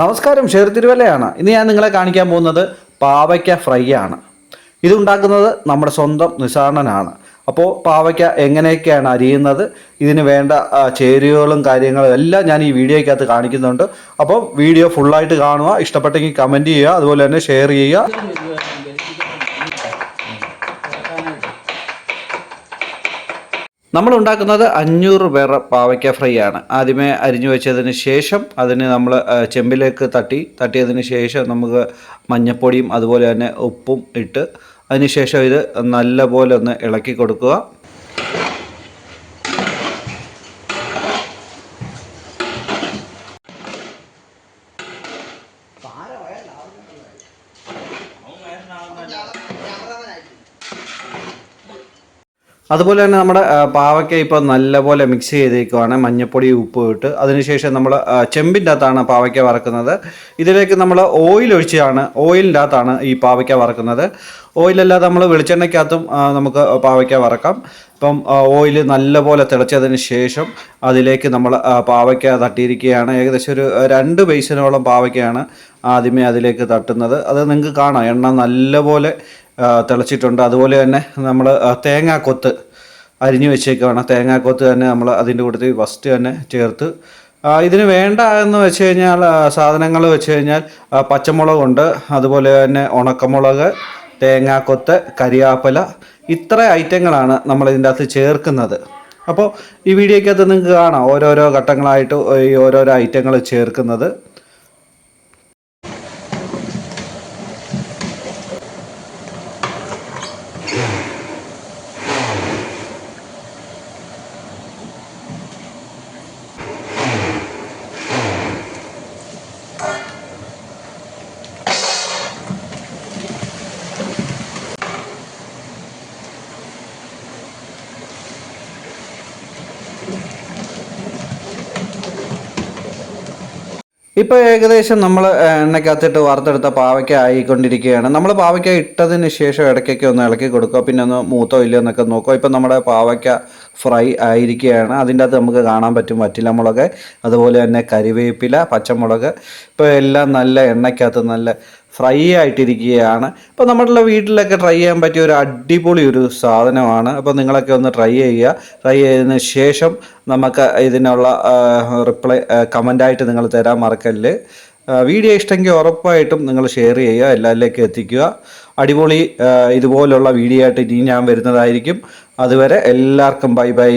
നമസ്കാരം ഷെയർ തിരുവല്ലയാണ്. ഇന്ന് ഞാൻ നിങ്ങളെ കാണിക്കാൻ പോകുന്നത് പാവയ്ക്ക ഫ്രൈ ആണ്. ഇതുണ്ടാക്കുന്നത് നമ്മുടെ സ്വന്തം നിസാരണനാണ് അപ്പോൾ പാവയ്ക്ക എങ്ങനെയൊക്കെയാണ് അരിയുന്നത് ഇതിന് വേണ്ട ചേരുവകളും കാര്യങ്ങളും എല്ലാം ഞാൻ ഈ വീഡിയോയ്ക്കകത്ത് കാണിക്കുന്നുണ്ട്. അപ്പോൾ വീഡിയോ ഫുള്ളായിട്ട് കാണുക ഇഷ്ടപ്പെട്ടെങ്കിൽ കമന്റ് ചെയ്യുക അതുപോലെ തന്നെ ഷെയർ ചെയ്യുക. നമ്മൾ ഉണ്ടാക്കുന്നത് അഞ്ഞൂറ് പേരുടെ പാവയ്ക്ക ഫ്രൈ ആണ് ആദ്യമേ അരിഞ്ഞു വെച്ചതിന് ശേഷം അതിന് നമ്മൾ ചെമ്പിലേക്ക് തട്ടി തട്ടിയതിന് ശേഷം നമുക്ക് മഞ്ഞപ്പൊടിയും അതുപോലെ തന്നെ ഉപ്പും ഇട്ട് അതിന് ശേഷം ഇത് നല്ലപോലെ ഒന്ന് ഇളക്കി കൊടുക്കുക. അതുപോലെ തന്നെ നമ്മുടെ പാവയ്ക്ക ഇപ്പോൾ നല്ലപോലെ മിക്സ് ചെയ്തേക്കുവാണ്. മഞ്ഞപ്പൊടി ഉപ്പ് ഇട്ട്. അതിനുശേഷം നമ്മൾ ചെമ്പിന്റെ അകത്താണ് പാവയ്ക്ക വറക്കുന്നത്. ഇതിലേക്ക് നമ്മൾ ഓയിൽ ഒഴിച്ചാണ് ഓയിലിന്റെ അകത്താണ് ഈ പാവയ്ക്ക വറക്കുന്നത്. ഓയിലല്ലാതെ നമ്മൾ വെളിച്ചെണ്ണയ്ക്കകത്തും നമുക്ക് പാവയ്ക്ക വറക്കാം. ഇപ്പം ഓയിൽ നല്ലപോലെ തിളച്ചതിന് ശേഷം അതിലേക്ക് നമ്മൾ പാവയ്ക്ക തട്ടിയിരിക്കുകയാണ്. ഏകദേശം ഒരു രണ്ട് ബേസിനോളം പാവയ്ക്കയാണ് ആദ്യമേ അതിലേക്ക് തട്ടുന്നത്. അത് നിങ്ങൾക്ക് കാണാം. എണ്ണ നല്ലപോലെ തിളച്ചിട്ടുണ്ട്. അതുപോലെ തന്നെ നമ്മൾ തേങ്ങാക്കൊത്ത് അരിഞ്ഞു വെച്ചേക്കാണ് തേങ്ങാക്കൊത്ത് തന്നെ നമ്മൾ അതിന്റെ കൂട്ടത്തിൽ ഫസ്റ്റ് തന്നെ ചേർത്ത് ഇതിന് വേണ്ട എന്ന് വെച്ച് കഴിഞ്ഞാൽ സാധനങ്ങൾ വെച്ച് കഴിഞ്ഞാൽ പച്ചമുളകുണ്ട്. അതുപോലെ തന്നെ ഉണക്കമുളക് തേങ്ങാക്കൊത്ത് കരിയാപ്പല ഇത്ര ഐറ്റങ്ങളാണ് നമ്മൾ ഇതിന്റെ അകത്ത് ചേർക്കുന്നത്. അപ്പോൾ ഈ വീഡിയോയ്ക്കകത്ത് നിങ്ങൾക്ക് കാണാം ഓരോരോ ഘട്ടങ്ങളായിട്ട് ഈ ഓരോരോ ഐറ്റങ്ങൾ ചേർക്കുന്നത്. ഇപ്പോൾ ഏകദേശം നമ്മൾ എണ്ണയ്ക്കകത്തിട്ട് വാർത്തെടുത്ത പാവയ്ക്ക ആയിക്കൊണ്ടിരിക്കുകയാണ്. നമ്മൾ പാവയ്ക്ക ഇട്ടതിന് ശേഷം ഇടയ്ക്കൊക്കെ ഒന്ന് ഇളക്കി കൊടുക്കുക. പിന്നെ ഒന്ന് മൂത്തോ ഇല്ലയോ എന്നൊക്കെ നോക്കുക. ഇപ്പം നമ്മുടെ പാവയ്ക്ക ഫ്രൈ ആയിരിക്കുകയാണ്. അതിന്റെ അകത്ത് നമുക്ക് കാണാൻ പറ്റും വറ്റിലമുളക് അതുപോലെ തന്നെ കരിവേപ്പില പച്ചമുളക്. ഇപ്പോൾ എല്ലാം നല്ല എണ്ണയ്ക്കകത്ത് നല്ല ഫ്രൈ ആയിട്ടിരിക്കുകയാണ്. അപ്പോൾ നമ്മുടെ വീട്ടിലൊക്കെ ട്രൈ ചെയ്യാൻ പറ്റിയ ഒരു അടിപൊളി ഒരു സാധനമാണ്. അപ്പോൾ നിങ്ങളൊക്കെ ഒന്ന് ട്രൈ ചെയ്യുക. ട്രൈ ചെയ്തതിന് ശേഷം നമുക്ക് ഇതിനുള്ള റിപ്ലൈ കമന്റായിട്ട് നിങ്ങൾ തരാൻ മറക്കല്ല്. വീഡിയോ ഇഷ്ടമെങ്കിൽ ഉറപ്പായിട്ടും നിങ്ങൾ ഷെയർ ചെയ്യുക എല്ലാവരിലേക്കും എത്തിക്കുക. അടിപൊളി ഇതുപോലുള്ള വീഡിയോ ആയിട്ട് ഇനി ഞാൻ വരുന്നതായിരിക്കും. അതുവരെ എല്ലാവർക്കും ബൈ ബൈ